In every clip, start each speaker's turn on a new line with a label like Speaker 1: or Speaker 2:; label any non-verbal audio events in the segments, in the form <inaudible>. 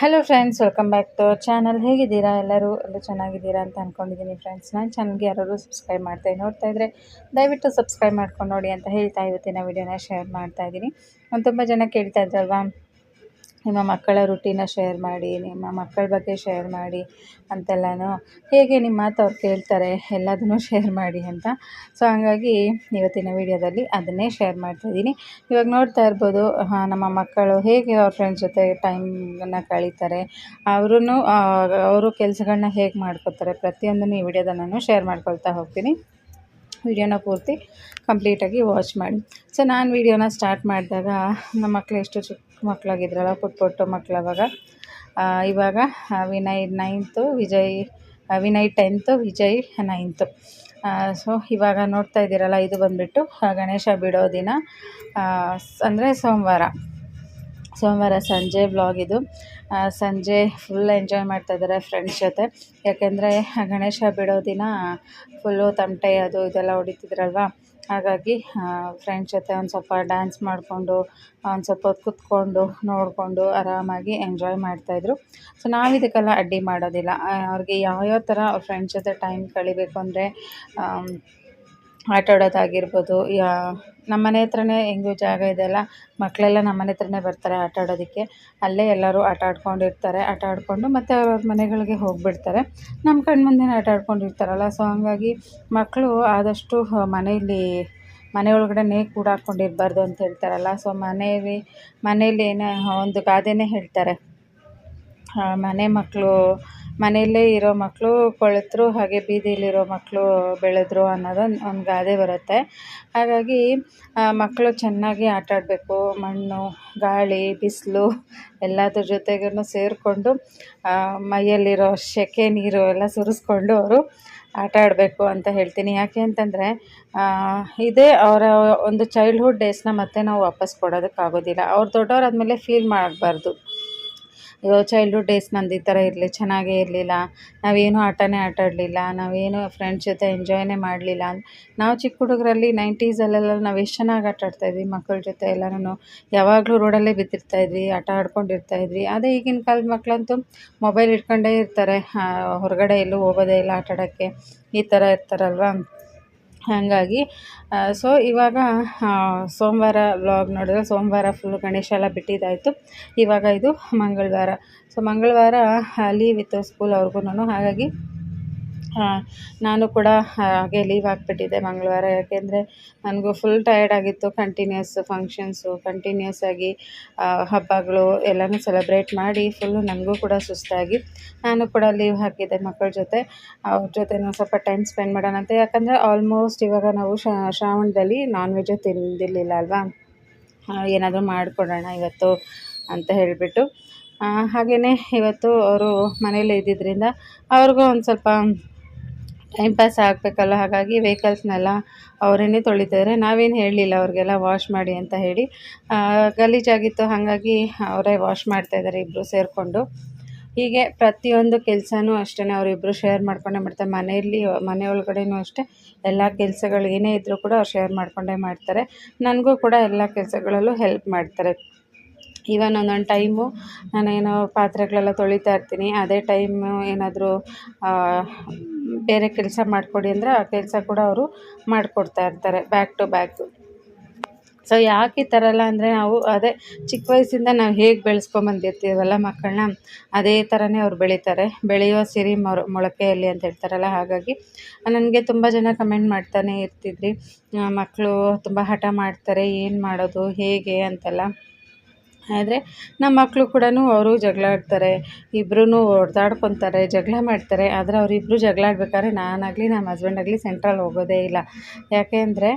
Speaker 1: Hello friends welcome back to our channel ಹೇಗಿದ್ದೀರಾ ಎಲ್ಲರೂ? ಎಲ್ಲ ಚೆನ್ನಾಗಿದ್ದೀರಾ ಅಂತ ಅಂದ್ಕೊಂಡಿದ್ದೀನಿ ಫ್ರೆಂಡ್ಸ್ ನಾನು ಚಾನಲ್ಗೆ ಯಾರಾದರೂ ಸಬ್ಸ್ಕ್ರೈಬ್ ಮಾಡ್ತಾ ನೋಡ್ತಾ ಇದ್ದರೆ ದಯವಿಟ್ಟು ಸಬ್ಸ್ಕ್ರೈಬ್ ಮಾಡ್ಕೊಂಡು ನೋಡಿ ಅಂತ ಹೇಳ್ತಾ ಇವತ್ತಿನ ವೀಡಿಯೋನ ಶೇರ್ ಮಾಡ್ತಾ ಇದ್ದೀನಿ. ಒಂದು ತುಂಬ ಜನ ಕೇಳ್ತಾ ಇದ್ರಲ್ವಾ? ನಿಮ್ಮ ಮಕ್ಕಳ ರುಟೀನ ಶೇರ್ ಮಾಡಿ, ನಿಮ್ಮ ಮಕ್ಕಳ ಬಗ್ಗೆ ಶೇರ್ ಮಾಡಿ ಅಂತೆಲ್ಲನೂ ಹೇಗೆ ನಿಮ್ಮ ಮಾತು ಅವ್ರು ಕೇಳ್ತಾರೆ ಎಲ್ಲದನ್ನು ಶೇರ್ ಮಾಡಿ ಅಂತ. ಸೊ ಹಾಗಾಗಿ ಇವತ್ತಿನ ವೀಡಿಯೋದಲ್ಲಿ ಅದನ್ನೇ ಶೇರ್ ಮಾಡ್ತಾಯಿದ್ದೀನಿ ಇವಾಗ ನೋಡ್ತಾ ಇರ್ಬೋದು ನಮ್ಮ ಮಕ್ಕಳು ಹೇಗೆ ಅವ್ರ ಫ್ರೆಂಡ್ಸ್ ಜೊತೆ ಟೈಮನ್ನು ಕಳೀತಾರೆ ಅವ್ರೂ ಅವರು ಕೆಲಸಗಳನ್ನ ಹೇಗೆ ಮಾಡ್ಕೋತಾರೆ ಪ್ರತಿಯೊಂದನ್ನು ಈ ವಿಡಿಯೋದ ನಾನು ಶೇರ್ ಮಾಡ್ಕೊಳ್ತಾ ಹೋಗ್ತೀನಿ. ವಿಡಿಯೋನ ಪೂರ್ತಿ ಕಂಪ್ಲೀಟಾಗಿ ವಾಚ್ ಮಾಡಿ. ಸೊ ನಾನು ವಿಡಿಯೋನ ಸ್ಟಾರ್ಟ್ ಮಾಡಿದಾಗ ನಮ್ಮ ಮಕ್ಕಳು ಎಷ್ಟು ಚಿಕ್ಕ ಮಕ್ಕಳಾಗಿದ್ರಲ್ಲ ಪುಟ್ಟ ಪುಟ್ಟ ಮಕ್ಳು ಅವಾಗ. ಇವಾಗ Vinay ninth Vijay Vinay tenth Vijay ninth so ಇವಾಗ ನೋಡ್ತಾ ಇದ್ದೀರಲ್ಲ, ಇದು ಬಂದುಬಿಟ್ಟು ಗಣೇಶ ಬಿಡೋ ದಿನ. ಅಂದರೆ ಸೋಮವಾರ. ಸೋಮವಾರ ಸಂಜೆ ಬ್ಲಾಗ್ ಇದು. ಸಂಜೆ ಫುಲ್ ಎಂಜಾಯ್ ಮಾಡ್ತಾಯಿದ್ದಾರೆ ಫ್ರೆಂಡ್ಸ್ ಜೊತೆ. ಯಾಕೆಂದರೆ ಗಣೇಶ ಬಿಡೋ ದಿನ ಫುಲ್ಲು ತಮಟೆ ಅದು ಇದೆಲ್ಲ ಹೊಡಿತಿದ್ರಲ್ವ? ಹಾಗಾಗಿ ಫ್ರೆಂಡ್ಸ್ ಜೊತೆ ಒಂದು ಸ್ವಲ್ಪ ಡ್ಯಾನ್ಸ್ ಮಾಡಿಕೊಂಡು ಒಂದು ಸ್ವಲ್ಪ ಹೊತ್ತು ಕೂತ್ಕೊಂಡು, ನೋಡಿಕೊಂಡು ಆರಾಮಾಗಿ ಎಂಜಾಯ್ ಮಾಡ್ತಾಯಿದ್ರು ಸೊ ನಾವು ಇದಕ್ಕೆಲ್ಲ ಅಡ್ಡಿ ಮಾಡೋದಿಲ್ಲ. ಅವ್ರಿಗೆ ಯಾವ್ಯಾವ ಥರ ಅವ್ರ ಫ್ರೆಂಡ್ಸ್ ಜೊತೆ ಟೈಮ್ ಕಳಿಬೇಕು ಅಂದರೆ ಆಟ ಆಡೋದಾಗಿರ್ಬೋದು ಯಾ ನಮ್ಮ ಮನೆ ಹತ್ರನೇ ಹೆಂಗೂ ಜಾಗ ಇದೆಯಲ್ಲ ಮಕ್ಕಳೆಲ್ಲ ನಮ್ಮ ಮನೆ ಹತ್ರನೇ ಬರ್ತಾರೆ ಆಟ ಆಡೋದಕ್ಕೆ. ಅಲ್ಲೇ ಎಲ್ಲರೂ ಆಟ ಆಡ್ಕೊಂಡಿರ್ತಾರೆ, ಆಟ ಆಡಿಕೊಂಡು ಮತ್ತು ಅವ್ರವ್ರ ಮನೆಗಳಿಗೆ ಹೋಗಿಬಿಡ್ತಾರೆ. ನಮ್ಮ ಕಣ್ಣು ಆಟ ಆಡ್ಕೊಂಡಿರ್ತಾರಲ್ಲ, ಸೊ ಹಂಗಾಗಿ ಮಕ್ಕಳು ಆದಷ್ಟು ಮನೆಯಲ್ಲಿ, ಮನೆ ಒಳಗಡೆನೇ ಕೂಡಾಕೊಂಡಿರಬಾರ್ದು ಅಂತ ಹೇಳ್ತಾರಲ್ಲ. ಸೊ ಮನೆಯಲ್ಲಿ ಮನೇಲಿ ಏನೇ ಒಂದು ಗಾದೆನೇ ಹೇಳ್ತಾರೆ. ಮನೆ ಮಕ್ಕಳು ಮನೆಯಲ್ಲೇ ಇರೋ ಮಕ್ಕಳು ಕೊಳೆತರು ಹಾಗೆ ಬೀದಿಲಿರೋ ಮಕ್ಕಳು ಬೆಳೆದ್ರು ಅನ್ನೋದು ಒಂದು ಗಾದೆ ಬರುತ್ತೆ. ಹಾಗಾಗಿ ಮಕ್ಕಳು ಚೆನ್ನಾಗಿ ಆಟ ಆಡಬೇಕು. ಮಣ್ಣು, ಗಾಳಿ, ಬಿಸಿಲು ಎಲ್ಲದ್ರ ಜೊತೆಗೂ ಸೇರಿಕೊಂಡು ಮೈಯಲ್ಲಿರೋ ಸೆಕೆ, ನೀರು ಎಲ್ಲ ಸುರಿಸ್ಕೊಂಡು ಅವರು ಆಟ ಆಡಬೇಕು ಅಂತ ಹೇಳ್ತೀನಿ. ಯಾಕೆ ಅಂತಂದರೆ ಇದೇ ಅವರ ಒಂದು ಚೈಲ್ಡ್ಹುಡ್ ಡೇಸ್ನ ಮತ್ತೆ ನಾವು ವಾಪಸ್ ಕೊಡೋದಕ್ಕಾಗೋದಿಲ್ಲ. ಅವ್ರು ದೊಡ್ಡವರಾದ್ಮೇಲೆ ಫೀಲ್ ಮಾಡಬಾರ್ದು. ಚೈಲ್ಡ್ಹುಡ್ ಡೇಸ್ ನಂದು ಈ ಥರ ಇರಲಿ, ಚೆನ್ನಾಗೇ ಇರಲಿಲ್ಲ, ನಾವೇನು ಆಟನೇ ಆಟಾಡಲಿಲ್ಲ, ನಾವೇನು ಫ್ರೆಂಡ್ಸ್ ಜೊತೆ ಎಂಜಾಯ್ನೇ ಮಾಡಲಿಲ್ಲ. ನಾವು ಚಿಕ್ಕ ಹುಡುಗರಲ್ಲಿ ನೈಂಟೀಸಲ್ಲೆಲ್ಲ ನಾವು ಎಷ್ಟು ಚೆನ್ನಾಗಿ ಆಟ ಆಡ್ತಾಯಿದ್ವಿ ಮಕ್ಕಳ ಜೊತೆ ಎಲ್ಲನೂ ಯಾವಾಗಲೂ ರೋಡಲ್ಲೇ ಬಿದ್ದಿರ್ತಾಯಿದ್ವಿ ಆಟ ಆಡ್ಕೊಂಡಿರ್ತಾಯಿದ್ವಿ ಅದೇ ಈಗಿನ ಕಾಲದ ಮಕ್ಕಳಂತೂ ಮೊಬೈಲ್ ಇಟ್ಕೊಂಡೇ ಇರ್ತಾರೆ ಹೊರಗಡೆ ಎಲ್ಲೂ ಹೋಗೋದೇ ಇಲ್ಲ ಆಟಾಡೋಕ್ಕೆ. ಈ ಥರ ಇರ್ತಾರಲ್ವ? ಹಾಗಾಗಿ ಸೊ ಇವಾಗ ಸೋಮವಾರ ವ್ಲಾಗ್ ನೋಡಿದ್ರೆ ಸೋಮವಾರ ಫುಲ್ ಗಣೇಶ ಎಲ್ಲ ಬಿಟ್ಟಿದ್ದಾಯಿತು. ಇವಾಗ ಇದು ಮಂಗಳವಾರ. ಸೊ ಮಂಗಳವಾರ ಲೀವ್ ಇತ್ತು ಸ್ಕೂಲ್ ಅವ್ರಿಗೂ ಹಾಗಾಗಿ ನಾನು ಕೂಡ ಹಾಗೆ ಲೀವ್ ಹಾಕ್ಬಿಟ್ಟಿದ್ದೆ ಮಂಗಳವಾರ. ಯಾಕೆಂದರೆ ನನಗೂ ಫುಲ್ ಟಯರ್ಡ್ ಆಗಿತ್ತು. ಕಂಟಿನ್ಯೂಸ್ ಫಂಕ್ಷನ್ಸು ಕಂಟಿನ್ಯೂಸ್ ಆಗಿ ಹಬ್ಬಗಳು ಎಲ್ಲನೂ ಸೆಲೆಬ್ರೇಟ್ ಮಾಡಿ ಫುಲ್ಲು ನನಗೂ ಕೂಡ ಸುಸ್ತಾಗಿ ನಾನು ಕೂಡ ಲೀವ್ ಹಾಕಿದ್ದೆ ಮಕ್ಕಳ ಜೊತೆ. ಅವ್ರ ಜೊತೆ ಸ್ವಲ್ಪ ಟೈಮ್ ಸ್ಪೆಂಡ್ ಮಾಡೋಣ ಅಂತ. ಯಾಕಂದರೆ ಆಲ್ಮೋಸ್ಟ್ ಇವಾಗ ನಾವು ಶ್ರಾವಣದಲ್ಲಿ ನಾನ್ ವೆಜ್ ತಿಂದಿರಲಿಲ್ಲ ಅಲ್ವಾ? ಏನಾದರೂ ಮಾಡಿಕೊಡೋಣ ಇವತ್ತು ಅಂತ ಹೇಳಿಬಿಟ್ಟು. ಹಾಗೆಯೇ ಇವತ್ತು ಅವರು ಮನೇಲಿ ಇದ್ದಿದ್ದರಿಂದ ಅವ್ರಿಗೂ ಒಂದು ಸ್ವಲ್ಪ ಟೈಮ್ ಪಾಸ್ ಆಗಬೇಕಲ್ಲ, ಹಾಗಾಗಿ ವೆಹಿಕಲ್ಸ್ನೆಲ್ಲ ಅವರೇನೆ ತೊಳಿತಾರೆ ನಾವೇನು ಹೇಳಲಿಲ್ಲ ಅವ್ರಿಗೆಲ್ಲ ವಾಶ್ ಮಾಡಿ ಅಂತ ಹೇಳಿ. ಗಲೀಜಾಗಿತ್ತು ಹಾಗಾಗಿ ಅವರೇ ವಾಶ್ ಮಾಡ್ತಾಯಿದ್ದಾರೆ ಇಬ್ಬರು ಸೇರಿಕೊಂಡು. ಹೀಗೆ ಪ್ರತಿಯೊಂದು ಕೆಲಸನೂ ಅಷ್ಟೇ ಅವರಿಬ್ಬರು ಶೇರ್ ಮಾಡ್ಕೊಂಡೇ ಮಾಡ್ತಾರೆ ಮನೆಯಲ್ಲಿ, ಮನೆ ಒಳಗಡೆನೂ ಅಷ್ಟೇ ಎಲ್ಲ ಕೆಲಸಗಳು ಏನೇ ಇದ್ದರೂ ಕೂಡ ಅವ್ರು ಶೇರ್ ಮಾಡಿಕೊಂಡೇ ಮಾಡ್ತಾರೆ. ನನಗೂ ಕೂಡ ಎಲ್ಲ ಕೆಲಸಗಳಲ್ಲೂ ಹೆಲ್ಪ್ ಮಾಡ್ತಾರೆ. ಈವನ್ ಒಂದೊಂದು ಟೈಮು ನಾನೇನೋ ಪಾತ್ರೆಗಳೆಲ್ಲ ತೊಳಿತಾ ಇರ್ತೀನಿ. ಅದೇ ಟೈಮು ಏನಾದರೂ ಬೇರೆ ಕೆಲಸ ಮಾಡಿಕೊಡಿ ಅಂದರೆ ಆ ಕೆಲಸ ಕೂಡ ಅವರು ಮಾಡಿಕೊಡ್ತಾ ಇರ್ತಾರೆ ಬ್ಯಾಕ್ ಟು ಬ್ಯಾಕು ಸೊ ಯಾಕೆ ಈ ಥರ ಎಲ್ಲ ಅಂದರೆ ನಾವು ಅದೇ ಚಿಕ್ಕ ವಯಸ್ಸಿಂದ ನಾವು ಹೇಗೆ ಬೆಳೆಸ್ಕೊಂಬಂದಿರ್ತೀವಲ್ಲ ಮಕ್ಕಳನ್ನ ಅದೇ ಥರನೇ ಅವ್ರು ಬೆಳೀತಾರೆ. ಬೆಳೆಯುವ ಸಿರಿ ಮೊರ, ಮೊಳಕೆಯಲ್ಲಿ ಅಂತ ಹೇಳ್ತಾರಲ್ಲ, ಹಾಗಾಗಿ ನನಗೆ ತುಂಬ ಜನ ಕಮೆಂಟ್ ಮಾಡ್ತಾನೆ ಇರ್ತಿದ್ರಿ. ಮಕ್ಕಳು ತುಂಬ ಹಠ ಮಾಡ್ತಾರೆ, ಏನು ಮಾಡೋದು, ಹೇಗೆ ಅಂತೆಲ್ಲ. ಆದರೆ ನಮ್ಮ ಮಕ್ಕಳು ಕೂಡ ಅವರು ಜಗಳ ಆಡ್ತಾರೆ ಇಬ್ಬರೂ ಹೊಡೆದಾಡ್ಕೊತಾರೆ ಜಗಳ ಮಾಡ್ತಾರೆ. ಆದರೆ ಅವರಿಬ್ರು ಜಗಳ ಆಡ್ಬೇಕಾದ್ರೆ ನಾನಾಗಲಿ ನಮ್ಮ ಹಸ್ಬೆಂಡ್ ಆಗಲಿ ಸೆಂಟ್ರಲ್ಲಿ ಹೋಗೋದೇ ಇಲ್ಲ. ಯಾಕೆ ಅಂದರೆ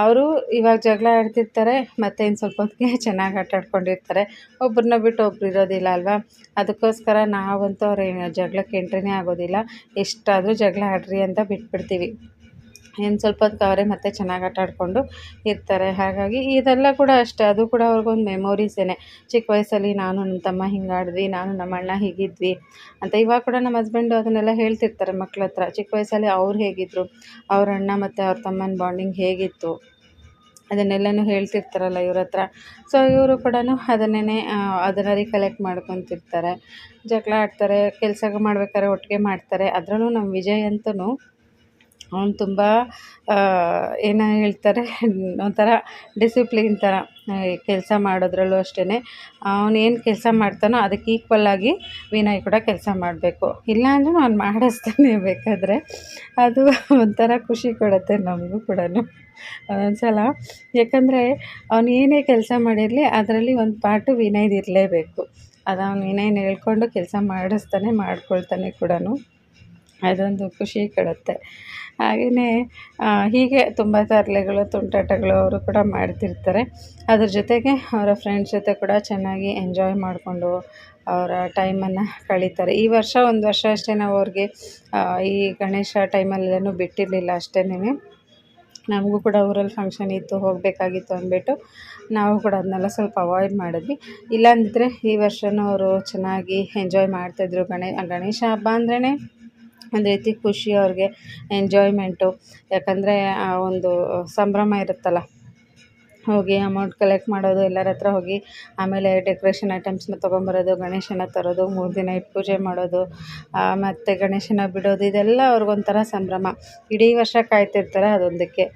Speaker 1: ಅವರು ಇವಾಗ ಜಗಳ ಆಡ್ತಿರ್ತಾರೆ, ಮತ್ತು ಇನ್ನು ಸ್ವಲ್ಪ ಹೊತ್ತಿಗೆ ಚೆನ್ನಾಗಿ ಆಟ ಆಡ್ಕೊಂಡಿರ್ತಾರೆ. ಒಬ್ರನ್ನ ಬಿಟ್ಟು ಒಬ್ರು ಇರೋದಿಲ್ಲ ಅಲ್ವಾ? ಅದಕ್ಕೋಸ್ಕರ ನಾವಂತೂ ಅವ್ರ ಜಗಳಕ್ಕೆ ಎಂಟ್ರಿನೇ ಆಗೋದಿಲ್ಲ. ಎಷ್ಟಾದರೂ ಜಗಳ ಆಡ್ರಿ ಅಂತ ಬಿಟ್ಬಿಡ್ತೀವಿ. ಇನ್ನು ಸ್ವಲ್ಪ ಹೊತ್ತು ಅವರೇ ಮತ್ತೆ ಚೆನ್ನಾಗಿ ಆಟ ಆಡಿಕೊಂಡು ಇರ್ತಾರೆ. ಹಾಗಾಗಿ ಇದೆಲ್ಲ ಕೂಡ ಅಷ್ಟೇ. ಅದು ಕೂಡ ಅವ್ರಿಗೊಂದು ಮೆಮೊರೀಸೇ ಚಿಕ್ಕ ವಯಸ್ಸಲ್ಲಿ ನಾನು ನಮ್ಮ ತಮ್ಮ ಹಿಂಗೆ ಆಡಿದ್ವಿ, ನಾನು ನಮ್ಮ ಅಣ್ಣ ಹೀಗಿದ್ವಿ ಅಂತ ಇವಾಗ ಕೂಡ ನಮ್ಮ ಹಸ್ಬೆಂಡು ಅದನ್ನೆಲ್ಲ ಹೇಳ್ತಿರ್ತಾರೆ ಮಕ್ಳ ಹತ್ರ. ಚಿಕ್ಕ ವಯಸ್ಸಲ್ಲಿ ಅವ್ರು ಹೇಗಿದ್ದರು ಅವ್ರ ಅಣ್ಣ ಮತ್ತು ಅವ್ರ ತಮ್ಮನ ಬಾಂಡಿಂಗ್ ಹೇಗಿತ್ತು ಅದನ್ನೆಲ್ಲನೂ ಹೇಳ್ತಿರ್ತಾರಲ್ಲ ಇವ್ರ ಹತ್ರ. ಸೊ ಇವರು ಕೂಡ ಅದನ್ನೇ ಅದನ್ನು ರೀಕಲೆಕ್ಟ್ ಮಾಡ್ಕೊತಿರ್ತಾರೆ. ಜಗಳ ಆಡ್ತಾರೆ ಕೆಲಸ ಮಾಡ್ಬೇಕಾದ್ರೆ ಒಟ್ಟಿಗೆ ಮಾಡ್ತಾರೆ. ಅದರಲ್ಲೂ ನಮ್ಮ ವಿಜಯ್ ಅಂತೂ ಅವ್ನು ತುಂಬ ಏನು ಹೇಳ್ತಾರೆ, ಒಂಥರ ಡಿಸಿಪ್ಲಿನ್ ಥರ ಕೆಲಸ ಮಾಡೋದ್ರಲ್ಲೂ ಅಷ್ಟೇ ಏನು ಕೆಲಸ ಮಾಡ್ತಾನೋ ಅದಕ್ಕೆ ಈಕ್ವಲ್ಲಾಗಿ ವಿನಯ್ ಕೂಡ ಕೆಲಸ ಮಾಡಬೇಕು. ಇಲ್ಲ ಅಂದ್ರೂ ಅವ್ನು ಮಾಡಿಸ್ತಾನೆ ಬೇಕಾದರೆ. ಅದು ಒಂಥರ ಖುಷಿ ಕೊಡುತ್ತೆ ನಮಗೂ ಕೂಡ ಒಂದೊಂದು ಸಲ ಯಾಕಂದರೆ ಅವನು ಏನೇ ಕೆಲಸ ಮಾಡಿರಲಿ, ಅದರಲ್ಲಿ ಒಂದು ಪಾಟು ವಿನಯ್ದು ಇರಲೇಬೇಕು. ಅದು ಅವ್ನು ವಿನಯ್ನ ಹೇಳ್ಕೊಂಡು ಕೆಲಸ ಮಾಡಿಸ್ತಾನೆ, ಮಾಡ್ಕೊಳ್ತಾನೆ ಕೂಡ ಅದೊಂದು ಖುಷಿ ಕೊಡುತ್ತೆ. ಹಾಗೆಯೇ ಹೀಗೆ ತುಂಬ ತರಲೆಗಳು, ತುಂಟಾಟಗಳು ಅವರು ಕೂಡ ಮಾಡ್ತಿರ್ತಾರೆ. ಅದ್ರ ಜೊತೆಗೆ ಅವರ ಫ್ರೆಂಡ್ಸ್ ಜೊತೆ ಕೂಡ ಚೆನ್ನಾಗಿ ಎಂಜಾಯ್ ಮಾಡಿಕೊಂಡು ಅವರ ಟೈಮನ್ನು ಕಳೀತಾರೆ. ಈ ವರ್ಷ ಒಂದು ವರ್ಷ ಅಷ್ಟೇ ನಾವು ಅವ್ರಿಗೆ ಈ ಗಣೇಶ ಟೈಮಲ್ಲೇನೂ ಬಿಟ್ಟಿರಲಿಲ್ಲ ಅಷ್ಟೇನೆ ನಮಗೂ ಕೂಡ ಊರಲ್ಲಿ ಫಂಕ್ಷನ್ ಇತ್ತು, ಹೋಗಬೇಕಾಗಿತ್ತು ಅಂದ್ಬಿಟ್ಟು ನಾವು ಕೂಡ ಅದನ್ನೆಲ್ಲ ಸ್ವಲ್ಪ ಅವಾಯ್ಡ್ ಮಾಡಿದ್ವಿ. ಇಲ್ಲಾಂದಿದ್ರೆ ಈ ವರ್ಷವೂ ಅವರು ಚೆನ್ನಾಗಿ ಎಂಜಾಯ್ ಮಾಡ್ತಾಯಿದ್ರು ಗಣೇ, ಗಣೇಶ ಹಬ್ಬ ಅಂದ್ರೇ ಒಂದು ರೀತಿ ಖುಷಿ ಅವ್ರಿಗೆ ಎಂಜಾಯ್ಮೆಂಟು ಯಾಕಂದರೆ, ಆ, ಒಂದು ಸಂಭ್ರಮ ಇರುತ್ತಲ್ಲ. ಹೋಗಿ ಅಮೌಂಟ್ ಕಲೆಕ್ಟ್ ಮಾಡೋದು, ಎಲ್ಲರ ಹತ್ರ ಹೋಗಿ ಆಮೇಲೆ ಡೆಕೋರೇಷನ್ ಐಟಮ್ಸ್ನ ತೊಗೊಂಬರೋದು, ಗಣೇಶನ ತರೋದು, ಮೂರು ದಿನ ಇಟ್ಟು ಪೂಜೆ ಮಾಡೋದು ಮತ್ತು ಗಣೇಶನ ಬಿಡೋದು, ಇದೆಲ್ಲ ಅವ್ರಿಗೊಂಥರ ಸಂಭ್ರಮ. ಇಡೀ ವರ್ಷ ಕಾಯ್ತಿರ್ತಾರೆ ಅದೊಂದಕ್ಕೆ.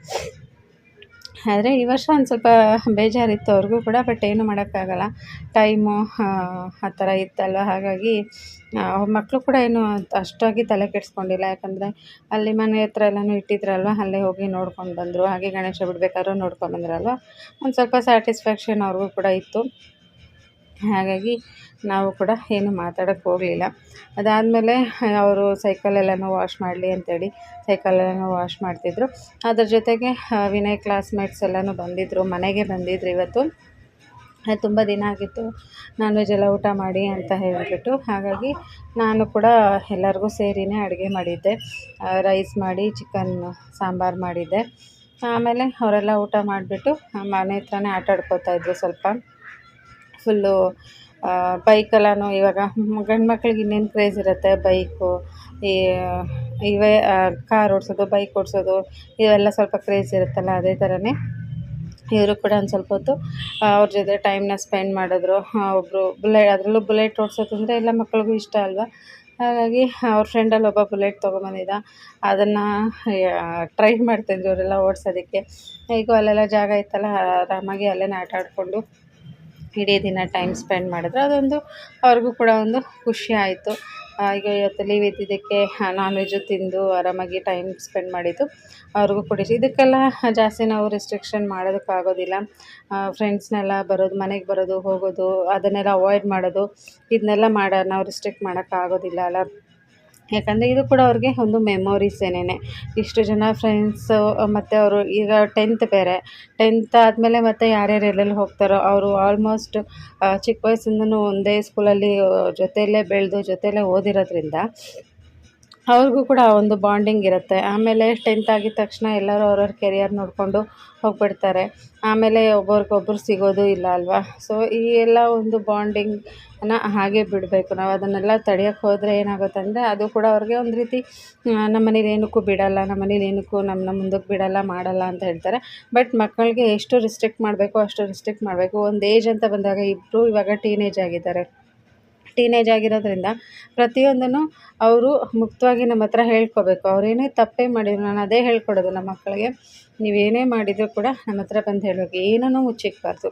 Speaker 1: ಆದರೆ ಈ ವರ್ಷ ಒಂದು ಸ್ವಲ್ಪ ಬೇಜಾರಿತ್ತು ಅವ್ರಿಗೂ ಕೂಡ ಬಟ್ ಏನು ಮಾಡೋಕ್ಕಾಗಲ್ಲ. ಟೈಮು ಆ ಥರ ಇತ್ತಲ್ವ? ಹಾಗಾಗಿ ಮಕ್ಕಳು ಕೂಡ ಏನು ಅಷ್ಟಾಗಿ ತಲೆ ಕೆಡಿಸ್ಕೊಂಡಿಲ್ಲ. ಯಾಕಂದರೆ ಅಲ್ಲಿ ಮನೆ ಹತ್ರ ಎಲ್ಲನೂ ಇಟ್ಟಿದ್ರಲ್ವ? ಅಲ್ಲೇ ಹೋಗಿ ನೋಡ್ಕೊಂಡು ಬಂದರು. ಹಾಗೆ ಗಣೇಶ ಬಿಡಬೇಕಾದ್ರೂ ನೋಡ್ಕೊಂಡು ಬಂದ್ರಲ್ವ? ಒಂದು ಸ್ವಲ್ಪ ಸ್ಯಾಟಿಸ್ಫ್ಯಾಕ್ಷನ್ ಅವ್ರಿಗೂ ಕೂಡ ಇತ್ತು. ಹಾಗಾಗಿ ನಾವು ಕೂಡ ಏನು ಮಾತಾಡೋಕ್ಕೆ ಹೋಗಲಿಲ್ಲ. ಅದಾದಮೇಲೆ ಅವರು ಸೈಕಲ್ ಎಲ್ಲನೂ ವಾಶ್ ಮಾಡಲಿ ಅಂತೇಳಿ ಸೈಕಲ್ ಎಲ್ಲನೂ ವಾಶ್ ಮಾಡ್ತಿದ್ರು. ಅದ್ರ ಜೊತೆಗೆ ವಿನಯ್ ಕ್ಲಾಸ್ಮೇಟ್ಸ್ ಎಲ್ಲನೂ ಬಂದಿದ್ದರು ಮನೆಗೆ ಬಂದಿದ್ರು ಇವತ್ತು. ತುಂಬ ದಿನ ಆಗಿತ್ತು. ನಾನ್ ವೆಜ್ ಎಲ್ಲ ಊಟ ಮಾಡಿ ಅಂತ ಹೇಳಿಬಿಟ್ಟು. ಹಾಗಾಗಿ ನಾನು ಕೂಡ ಎಲ್ಲರಿಗೂ ಸೇರಿನೇ ಅಡುಗೆ ಮಾಡಿದ್ದೆ. ರೈಸ್ ಮಾಡಿ ಚಿಕನ್ ಸಾಂಬಾರು ಮಾಡಿದ್ದೆ. ಆಮೇಲೆ ಅವರೆಲ್ಲ ಊಟ ಮಾಡಿಬಿಟ್ಟು ಮನೆ ಹತ್ರನೇ ಆಟ ಇದ್ದರು ಸ್ವಲ್ಪ. ಫುಲ್ಲು ಬೈಕೆಲ್ಲನೂ ಇವಾಗ ಗಂಡು ಮಕ್ಳಿಗೆ ಇನ್ನೇನು ಕ್ರೇಜ್ ಇರುತ್ತೆ? ಬೈಕು, ಈ, ಇವೇ ಕಾರ್ ಓಡಿಸೋದು ಬೈಕ್ ಓಡಿಸೋದು, ಇವೆಲ್ಲ ಸ್ವಲ್ಪ ಕ್ರೇಜ್ ಇರುತ್ತಲ್ಲ ಅದೇ ಥರನೇ ಇವರು ಕೂಡ ಒಂದು ಸ್ವಲ್ಪ ಹೊತ್ತು ಅವ್ರ ಜೊತೆ ಟೈಮ್ನ ಸ್ಪೆಂಡ್ ಮಾಡಿದ್ರು. ಒಬ್ಬರು ಬುಲೆಟ್ ಅದರಲ್ಲೂ ಬುಲೆಟ್ ಓಡಿಸೋದಂದರೆ ಎಲ್ಲ ಮಕ್ಳಿಗೂ ಇಷ್ಟ ಅಲ್ವಾ? ಹಾಗಾಗಿ ಅವ್ರ ಫ್ರೆಂಡಲ್ಲಿ ಒಬ್ಬ ಬುಲೆಟ್ ತೊಗೊಂಬಂದಿದ್ದ. ಅದನ್ನು ಟ್ರೈ ಮಾಡ್ತಿದ್ರು ಅವರೆಲ್ಲ ಓಡಿಸೋದಕ್ಕೆ. ಈಗ ಅಲ್ಲೆಲ್ಲ ಜಾಗ ಇತ್ತಲ್ಲ, ಆರಾಮಾಗಿ ಅಲ್ಲೇ ಆಟ ಆಡಿಕೊಂಡು ಇಡೀ ದಿನ ಟೈಮ್ ಸ್ಪೆಂಡ್ ಮಾಡಿದ್ರು ಅದೊಂದು ಅವ್ರಿಗೂ ಕೂಡ ಒಂದು ಖುಷಿ ಆಯಿತು. ಈಗ ಇವತ್ತು ಲೀವ್ ಇದ್ದಿದ್ದಕ್ಕೆ ನಾನ್ ವೆಜ್ಜು ತಿಂದು ಆರಾಮಾಗಿ ಟೈಮ್ ಸ್ಪೆಂಡ್ ಮಾಡಿದ್ದು ಅವ್ರಿಗೂ ಕೂಡ ಇದಕ್ಕೆಲ್ಲ ಜಾಸ್ತಿ ನಾವು ರೆಸ್ಟ್ರಿಕ್ಷನ್ ಮಾಡೋದಕ್ಕಾಗೋದಿಲ್ಲ. ಫ್ರೆಂಡ್ಸ್ನೆಲ್ಲ ಬರೋದು, ಮನೆಗೆ ಬರೋದು, ಹೋಗೋದು, ಅದನ್ನೆಲ್ಲ ಅವಾಯ್ಡ್ ಮಾಡೋದು, ಇದನ್ನೆಲ್ಲ ಮಾಡೋ, ನಾವು ರಿಸ್ಟ್ರಿಕ್ಟ್ ಮಾಡೋಕ್ಕಾಗೋದಿಲ್ಲ ಅಲ್ಲ. ಯಾಕಂದರೆ ಇದು ಕೂಡ ಅವ್ರಿಗೆ ಒಂದು ಮೆಮೊರೀಸ್ ಏನೇ ಇಷ್ಟು ಜನ ಫ್ರೆಂಡ್ಸು ಮತ್ತು ಅವರು ಈಗ ಟೆಂತ್ ಬೇರೆ. ಟೆಂತ್ ಆದಮೇಲೆ ಮತ್ತು ಯಾರ್ಯಾರು ಎಲ್ಲೆಲ್ಲಿ ಹೋಗ್ತಾರೋ ಅವರು ಆಲ್ಮೋಸ್ಟ್ ಚಿಕ್ಕ ವಯಸ್ಸಿಂದನೂ ಒಂದೇ ಸ್ಕೂಲಲ್ಲಿ ಜೊತೆಯಲ್ಲೇ ಬೆಳೆದು ಜೊತೆಯಲ್ಲೇ ಓದಿರೋದ್ರಿಂದ ಅವ್ರಿಗೂ ಕೂಡ ಒಂದು ಬಾಂಡಿಂಗ್ ಇರುತ್ತೆ. ಆಮೇಲೆ ಟೆಂತ್ ಆಗಿದ ತಕ್ಷಣ ಎಲ್ಲರೂ ಅವ್ರವ್ರ ಕೆರಿಯರ್ ನೋಡಿಕೊಂಡು ಹೋಗ್ಬಿಡ್ತಾರೆ. ಆಮೇಲೆ ಒಬ್ಬರಿಗೊಬ್ರು ಸಿಗೋದು ಇಲ್ಲ ಅಲ್ವಾ? ಸೊ ಈ ಎಲ್ಲ ಒಂದು ಬಾಂಡಿಂಗನ್ನ ಹಾಗೆ ಬಿಡಬೇಕು. ನಾವು ಅದನ್ನೆಲ್ಲ ತಡೆಯೋಕ್ಕೆ ಹೋದರೆ ಏನಾಗುತ್ತೆ ಅಂದರೆ ಅದು ಕೂಡ ಅವ್ರಿಗೆ ಒಂದು ರೀತಿ ನಮ್ಮ ಮನೇಲಿ ಏನಕ್ಕೂ ಬಿಡೋಲ್ಲ, ನಮ್ಮ ಮನೇಲಿ ಏನಕ್ಕೂ ನಮ್ಮನ್ನ ಮುಂದಕ್ಕೆ ಬಿಡೋಲ್ಲ, ಮಾಡಲ್ಲ ಅಂತ ಹೇಳ್ತಾರೆ. ಬಟ್ ಮಕ್ಕಳಿಗೆ ಎಷ್ಟು ರಿಸ್ಟ್ರಿಕ್ಟ್ ಮಾಡಬೇಕು ಅಷ್ಟು ರಿಸ್ಟ್ರಿಕ್ಟ್ ಮಾಡಬೇಕು. ಒಂದು ಏಜ್ ಅಂತ ಬಂದಾಗ ಇಬ್ಬರು ಇವಾಗ ಟೀನೇಜ್ ಆಗಿದ್ದಾರೆ. ಟೀನೇಜ್ ಆಗಿರೋದ್ರಿಂದ ಪ್ರತಿಯೊಂದನ್ನು ಅವರು ಮುಕ್ತವಾಗಿ ನಮ್ಮ ಹತ್ರ ಹೇಳ್ಕೊಬೇಕು. ಅವರೇನೇ ತಪ್ಪೇ ಮಾಡಿದ್ರು, ನಾನು ಅದೇ ಹೇಳ್ಕೊಡೋದು ನಮ್ಮ ಮಕ್ಕಳಿಗೆ. ನೀವೇನೇ ಮಾಡಿದರೂ ಕೂಡ ನಮ್ಮ ಹತ್ರ ಬಂದು ಹೇಳಬೇಕು. ಏನನ್ನೂ ಮುಚ್ಚಿಕ್ಬಾರ್ದು.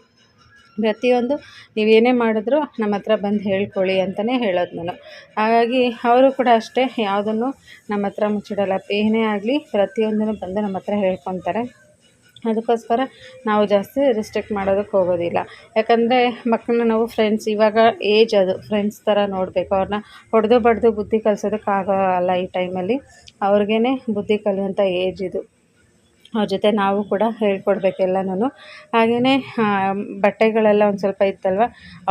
Speaker 1: ಪ್ರತಿಯೊಂದು ನೀವೇನೇ ಮಾಡಿದ್ರು ನಮ್ಮ ಹತ್ರ ಬಂದು ಹೇಳ್ಕೊಳ್ಳಿ ಅಂತಲೇ ಹೇಳೋದು ನಾನು. ಹಾಗಾಗಿ ಅವರು ಕೂಡ ಅಷ್ಟೇ ಯಾವುದನ್ನು ನಮ್ಮ ಹತ್ರ ಮುಚ್ಚಿಡಲ್ಲ. ಏನೇ ಆಗಲಿ ಪ್ರತಿಯೊಂದನ್ನು ಬಂದು ನಮ್ಮ ಹತ್ರ ಹೇಳ್ಕೊತಾರೆ ಅದಕ್ಕೋಸ್ಕರ ನಾವು ಜಾಸ್ತಿ ರಿಸ್ಟ್ರಿಕ್ಟ್ ಮಾಡೋದಕ್ಕೆ ಹೋಗೋದಿಲ್ಲ. ಯಾಕಂದರೆ ಮಕ್ಕಳನ್ನ ನಾವು ಫ್ರೆಂಡ್ಸ್ ಇವಾಗ ಏಜ್ ಅದು ಫ್ರೆಂಡ್ಸ್ ಥರ ನೋಡಬೇಕು. ಅವ್ರನ್ನ ಹೊಡೆದು ಬಡ್ದು ಬುದ್ಧಿ ಕಲಿಸೋದಕ್ಕಾಗೋಲ್ಲ ಈ ಟೈಮಲ್ಲಿ ಅವ್ರಿಗೇ ಬುದ್ಧಿ ಕಲಿಯುವಂಥ ಏಜ್ ಇದು. ಅವ್ರ ಜೊತೆ ನಾವು ಕೂಡ ಹೇಳ್ಕೊಡ್ಬೇಕು ಎಲ್ಲನೂ ಹಾಗೆಯೇ ಬಟ್ಟೆಗಳೆಲ್ಲ ಒಂದು ಸ್ವಲ್ಪ ಇತ್ತಲ್ವ,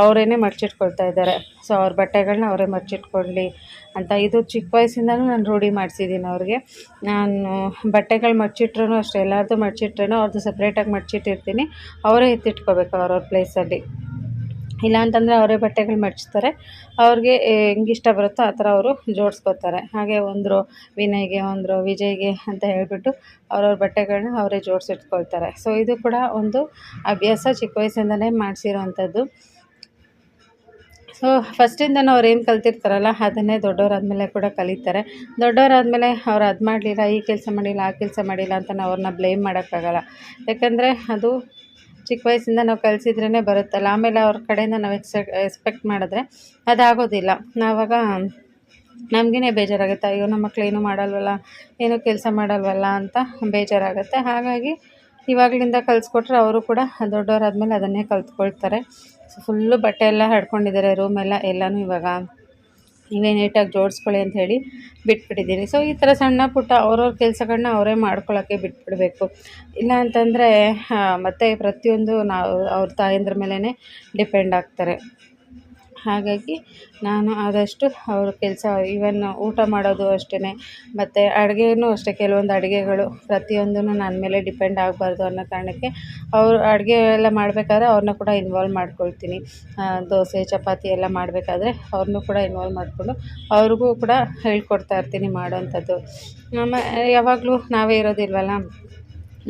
Speaker 1: ಅವರೇನೆ ಮಡ್ಚಿಟ್ಕೊಳ್ತಾ ಇದ್ದಾರೆ. ಸೊ ಅವ್ರ ಬಟ್ಟೆಗಳನ್ನ ಅವರೇ ಮಡ್ಚಿಟ್ಕೊಳ್ಳಿ ಅಂತ. ಇದು ಚಿಕ್ಕ ವಯಸ್ಸಿಂದನೂ ನಾನು ರೂಢಿ ಮಾಡಿಸಿದ್ದೀನಿ ಅವ್ರಿಗೆ. ನಾನು ಬಟ್ಟೆಗಳು ಮಡ್ಚಿಟ್ರೂ ಅಷ್ಟೇ ಎಲ್ಲರದ್ದು ಮಡ್ಚಿಟ್ರೂ ಅವ್ರದ್ದು ಸಪ್ರೇಟಾಗಿ ಮಡ್ಚಿಟ್ಟಿರ್ತೀನಿ. ಅವರೇ ಎತ್ತಿಟ್ಕೋಬೇಕು ಅವ್ರವ್ರ ಪ್ಲೇಸಲ್ಲಿ ಇಲ್ಲ ಅಂತಂದರೆ ಅವರೇ ಬಟ್ಟೆಗಳು ಮಡ್ಚ್ತಾರೆ. ಅವ್ರಿಗೆ ಹೆಂಗಿಷ್ಟ ಬರುತ್ತೋ ಆ ಥರ ಅವರು ಜೋಡಿಸ್ಕೋತಾರೆ. ಹಾಗೆ ಒಂದರು ವಿನಯ್ಗೆ, ಒಂದರು ವಿಜಯ್ಗೆ ಅಂತ ಹೇಳಿಬಿಟ್ಟು ಅವ್ರವ್ರ ಬಟ್ಟೆಗಳನ್ನ ಅವರೇ ಜೋಡಿಸಿಟ್ಕೊಳ್ತಾರೆ. ಸೊ ಇದು ಕೂಡ ಒಂದು ಅಭ್ಯಾಸ ಚಿಕ್ಕ ವಯಸ್ಸಿಂದಲೇ ಮಾಡಿಸಿರೋವಂಥದ್ದು ಸೊ ಫಸ್ಟಿಂದನೂ ಅವ್ರು ಏನು ಕಲ್ತಿರ್ತಾರಲ್ಲ, ಅದನ್ನೇ ದೊಡ್ಡವರಾದಮೇಲೆ ಕೂಡ ಕಲಿತಾರೆ. ದೊಡ್ಡವರಾದಮೇಲೆ ಅವ್ರು ಅದು ಮಾಡಲಿಲ್ಲ, ಈ ಕೆಲಸ ಮಾಡಿಲ್ಲ, ಆ ಕೆಲಸ ಮಾಡಿಲ್ಲ ಅಂತ ನಾವು ಅವ್ರನ್ನ ಬ್ಲೇಮ್ ಮಾಡೋಕ್ಕಾಗಲ್ಲ. ಯಾಕಂದರೆ ಅದು ಚಿಕ್ಕ ವಯಸ್ಸಿಂದ ನಾವು ಕಲಿಸಿದ್ರೇ ಬರುತ್ತಲ್ಲ. ಆಮೇಲೆ ಅವ್ರ ಕಡೆಯಿಂದ ನಾವು ಎಕ್ಸೆಕ್ ಎಕ್ಸ್ಪೆಕ್ಟ್ ಮಾಡಿದ್ರೆ ಅದಾಗೋದಿಲ್ಲ. ಆವಾಗ ನಮಗೇ ಬೇಜಾರಾಗುತ್ತೆ. ಅಯ್ಯೋ, ನಮ್ಮ ಮಕ್ಳು ಏನೂ ಮಾಡಲ್ವಲ್ಲ, ಏನೂ ಕೆಲಸ ಮಾಡಲ್ವಲ್ಲ ಅಂತ ಬೇಜಾರಾಗುತ್ತೆ. ಹಾಗಾಗಿ ಇವಾಗಲಿಂದ ಕಲಿಸ್ಕೊಟ್ರೆ ಅವರು ಕೂಡ ದೊಡ್ಡವರಾದ್ಮೇಲೆ ಅದನ್ನೇ ಕಲ್ತ್ಕೊಳ್ತಾರೆ. ಸೊ ಫುಲ್ಲು ಬಟ್ಟೆ ಎಲ್ಲ ಹಡ್ಕೊಂಡಿದ್ದಾರೆ ರೂಮೆಲ್ಲ ಎಲ್ಲನೂ ಇವಾಗ. ನೀವೇ ನೀಟಾಗಿ ಜೋಡಿಸ್ಕೊಳ್ಳಿ ಅಂತ ಹೇಳಿ ಬಿಟ್ಬಿಟ್ಟಿದ್ದೀನಿ. ಸೊ ಈ ಥರ ಸಣ್ಣ ಪುಟ್ಟ ಅವ್ರವ್ರ ಕೆಲಸಗಳನ್ನ ಅವರೇ ಮಾಡ್ಕೊಳ್ಳೋಕ್ಕೆ ಬಿಟ್ಬಿಡಬೇಕು. ಇಲ್ಲ ಅಂತಂದರೆ ಮತ್ತೆ ಪ್ರತಿಯೊಂದು ನಾವು ಅವ್ರ ತಾಯಂದ್ರ ಮೇಲೇ ಡಿಪೆಂಡ್ ಆಗ್ತಾರೆ. ಹಾಗಾಗಿ ನಾನು ಆದಷ್ಟು ಅವ್ರ ಕೆಲಸ ಈವನ್ ಊಟ ಮಾಡೋದು ಅಷ್ಟೇ ಮತ್ತು ಅಡುಗೆನೂ ಅಷ್ಟೇ, ಕೆಲವೊಂದು ಅಡುಗೆಗಳು ಪ್ರತಿಯೊಂದೂ ನನ್ನ ಮೇಲೆ ಡಿಪೆಂಡ್ ಆಗಬಾರ್ದು ಅನ್ನೋ ಕಾರಣಕ್ಕೆ ಅವರು ಅಡುಗೆ ಎಲ್ಲ ಮಾಡಬೇಕಾದ್ರೆ ಅವ್ರನ್ನ ಕೂಡ ಇನ್ವಾಲ್ವ್ ಮಾಡ್ಕೊಳ್ತೀನಿ. ದೋಸೆ, ಚಪಾತಿ ಎಲ್ಲ ಮಾಡಬೇಕಾದ್ರೆ ಅವ್ರನ್ನೂ ಕೂಡ ಇನ್ವಾಲ್ವ್ ಮಾಡಿಕೊಂಡು ಅವ್ರಿಗೂ ಕೂಡ ಹೇಳ್ಕೊಡ್ತಾ ಇರ್ತೀನಿ ಮಾಡೋವಂಥದ್ದು. ಯಾವಾಗಲೂ ನಾವೇ ಇರೋದಿಲ್ವಲ್ಲ?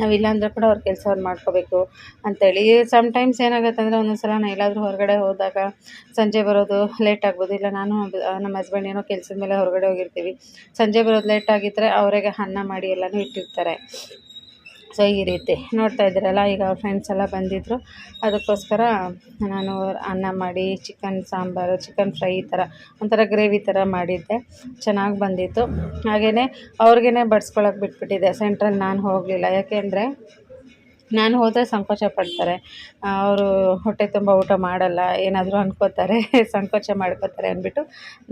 Speaker 1: ನಾವಿಲ್ಲ ಅಂದರೆ ಕೂಡ ಅವ್ರ ಕೆಲಸ ಅವ್ರು ಮಾಡ್ಕೋಬೇಕು ಅಂತೇಳಿ. ಸಮ್ಟೈಮ್ಸ್ ಏನಾಗುತ್ತೆ ಅಂದರೆ ಒಂದೊಂದು ಸಲ ನಾನು ಎಲ್ಲಾದರೂ ಹೊರಗಡೆ ಹೋದಾಗ ಸಂಜೆ ಬರೋದು ಲೇಟ್ ಆಗ್ಬೋದು. ಇಲ್ಲ ನಾನು ನಮ್ಮ ಹಸ್ಬೆಂಡ್ ಏನೋ ಕೆಲ್ಸದ ಮೇಲೆ ಹೊರಗಡೆ ಹೋಗಿರ್ತೀವಿ. ಸಂಜೆ ಬರೋದು ಲೇಟ್ ಆಗಿದ್ದರೆ ಅವರಿಗೆ ಅನ್ನ ಮಾಡಿ ಎಲ್ಲನೂ ಇಟ್ಟಿರ್ತಾರೆ. ಸೊ ಈ ರೀತಿ ನೋಡ್ತಾ ಇದ್ದೀರಲ್ಲ, ಈಗ ಫ್ರೆಂಡ್ಸ್ ಎಲ್ಲ ಬಂದಿದ್ದರು ಅದಕ್ಕೋಸ್ಕರ ನಾನು ಅನ್ನ ಮಾಡಿ ಚಿಕನ್ ಸಾಂಬಾರು ಚಿಕನ್ ಫ್ರೈ ಈ ಥರ ಒಂಥರ ಗ್ರೇವಿ ಥರ ಮಾಡಿದ್ದೆ. ಚೆನ್ನಾಗಿ ಬಂದಿತ್ತು. ಹಾಗೆಯೇ ಅವ್ರಿಗೇ ಬಡ್ಸ್ಕೊಳಕ್ಕೆ ಬಿಟ್ಬಿಟ್ಟಿದ್ದೆ. ಸೆಂಟ್ರಲ್ಲಿ ನಾನು ಹೋಗಲಿಲ್ಲ. ಯಾಕೆಂದರೆ ನಾನು ಹೋದರೆ ಸಂಕೋಚ ಪಡ್ತಾರೆ. ಅವರು ಹೊಟ್ಟೆ ತುಂಬ ಊಟ ಮಾಡಲ್ಲ, ಏನಾದರೂ ಅಂದ್ಕೋತಾರೆ <laughs> ಸಂಕೋಚ ಮಾಡ್ಕೋತಾರೆ ಅಂದ್ಬಿಟ್ಟು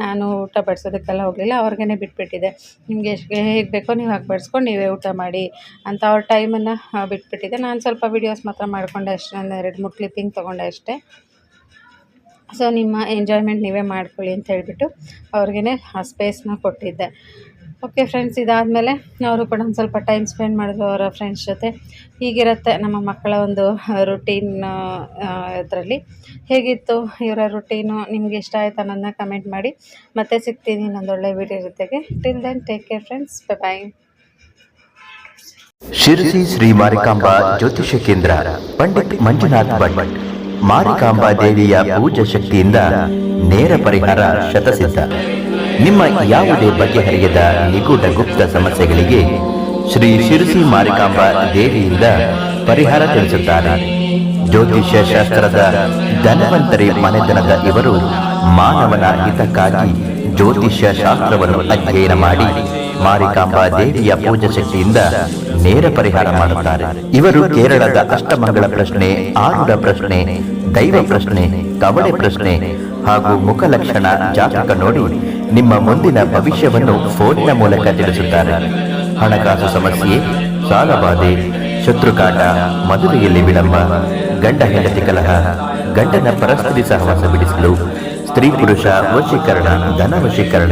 Speaker 1: ನಾನು ಊಟ ಬಡಿಸೋದಕ್ಕೆಲ್ಲ ಹೋಗಲಿಲ್ಲ. ಅವ್ರಿಗೇ ಬಿಟ್ಬಿಟ್ಟಿದ್ದೆ ನಿಮಗೆ ಎಷ್ಟು, ಹೇಗೆ ಬೇಕೋ ನೀವು ಹಾಕಿ ಬಡಿಸ್ಕೊಂಡು ನೀವೇ ಊಟ ಮಾಡಿ ಅಂತ ಅವ್ರ ಟೈಮನ್ನು ಬಿಟ್ಬಿಟ್ಟಿದ್ದೆ ನಾನು ಸ್ವಲ್ಪ ವೀಡಿಯೋಸ್ ಮಾತ್ರ ಮಾಡಿಕೊಂಡೆ ಅಷ್ಟೇ, ಒಂದು ಎರಡು ಮೂರು ಕ್ಲಿಪ್ಪಿಂಗ್ ತೊಗೊಂಡೆ ಅಷ್ಟೇ. ಸೊ ನಿಮ್ಮ ಎಂಜಾಯ್ಮೆಂಟ್ ನೀವೇ ಮಾಡ್ಕೊಳ್ಳಿ ಅಂತ ಹೇಳಿಬಿಟ್ಟು ಅವ್ರಿಗೇ ಆ ಸ್ಪೇಸ್ನ ಕೊಟ್ಟಿದ್ದೆ. ಓಕೆ ಫ್ರೆಂಡ್ಸ್ ಇದಾದಮೇಲೆ ಅವರು ಕೂಡ ಒಂದು ಸ್ವಲ್ಪ ಟೈಮ್ ಸ್ಪೆಂಡ್ ಮಾಡಿದ್ರು ಅವರ ಫ್ರೆಂಡ್ಸ್ ಜೊತೆ. ಹೀಗಿರುತ್ತೆ ನಮ್ಮ ಮಕ್ಕಳ ಒಂದು ರುಟೀನ್ ಇದರಲ್ಲಿ. ಹೇಗಿತ್ತು ಇವರ ರುಟೀನು ನಿಮ್ಗೆ ಇಷ್ಟ ಆಯ್ತು ಅನ್ನೋದನ್ನ ಕಮೆಂಟ್ ಮಾಡಿ. ಮತ್ತೆ ಸಿಗ್ತೀನಿ ಇನ್ನೊಂದೊಳ್ಳೆ ವಿಡಿಯೋ ಜೊತೆಗೆ. Till then take care friends bye
Speaker 2: Sirsi Shri Marikamba Jyotisha Kendra, Pandit Manjunath Bhat, Marikamba ದೇವಿಯ ಪೂಜಾ ಶಕ್ತಿಯಿಂದ ನೇರ ಪರಿಹಾರ ಶತಸಿದ್ಧ. ನಿಮ್ಮ ಯಾವುದೇ ಬಗೆಹರಿಯದ ನಿಗೂಢ ಗುಪ್ತ ಸಮಸ್ಯೆಗಳಿಗೆ ಶ್ರೀ ಶಿರಸಿ ಮಾರಿಕಾಂಬಾ ದೇವಿಯಿಂದ ಪರಿಹಾರ ತಿಳಿಸುತ್ತಾರೆ. ಜ್ಯೋತಿಷ್ಯ ಶಾಸ್ತ್ರದ ಧನವಂತರಿ ಮನೆತನದ ಇವರು ಮಾನವನ ಹಿತಕ್ಕಾಗಿ ಜ್ಯೋತಿಷ್ಯ ಶಾಸ್ತ್ರವನ್ನು ಅಧ್ಯಯನ ಮಾಡಿ ಮಾರಿಕಾಂಬಾ ದೇವಿಯ ಪೂಜಾ ಶಕ್ತಿಯಿಂದ ನೇರ ಪರಿಹಾರ ಮಾಡುತ್ತಾರೆ. ಇವರು ಕೇರಳದ ಅಷ್ಟಮಂಗಳ ಪ್ರಶ್ನೆ ಆರುಡ ಪ್ರಶ್ನೆ, ದೈವ ಪ್ರಶ್ನೆ, ಕವಳೆ ಪ್ರಶ್ನೆ ಹಾಗೂ ಮುಖಲಕ್ಷಣ ಜಾತಕ ನೋಡಿ ನಿಮ್ಮ ಮುಂದಿನ ಭವಿಷ್ಯವನ್ನು ಫೋನಿನ ಮೂಲಕ ತಿಳಿಸುತ್ತಾರೆ. ಹಣಕಾಸು ಸಮಸ್ಯೆ ಸಾಲಬಾಧೆ ಶತ್ರುಕಾಟ ಮದುವೆಯಲ್ಲಿ ವಿಳಂಬ, ಗಂಡ ಹೆಂಡತಿ ಕಲಹ, ಗಂಡನ ಪರಸ್ಪರಿ ಸಹವಾಸ ಬಿಡಿಸಲು, ಸ್ತ್ರೀ ಪುರುಷ ವಶೀಕರಣ, ಧನ ವಶೀಕರಣ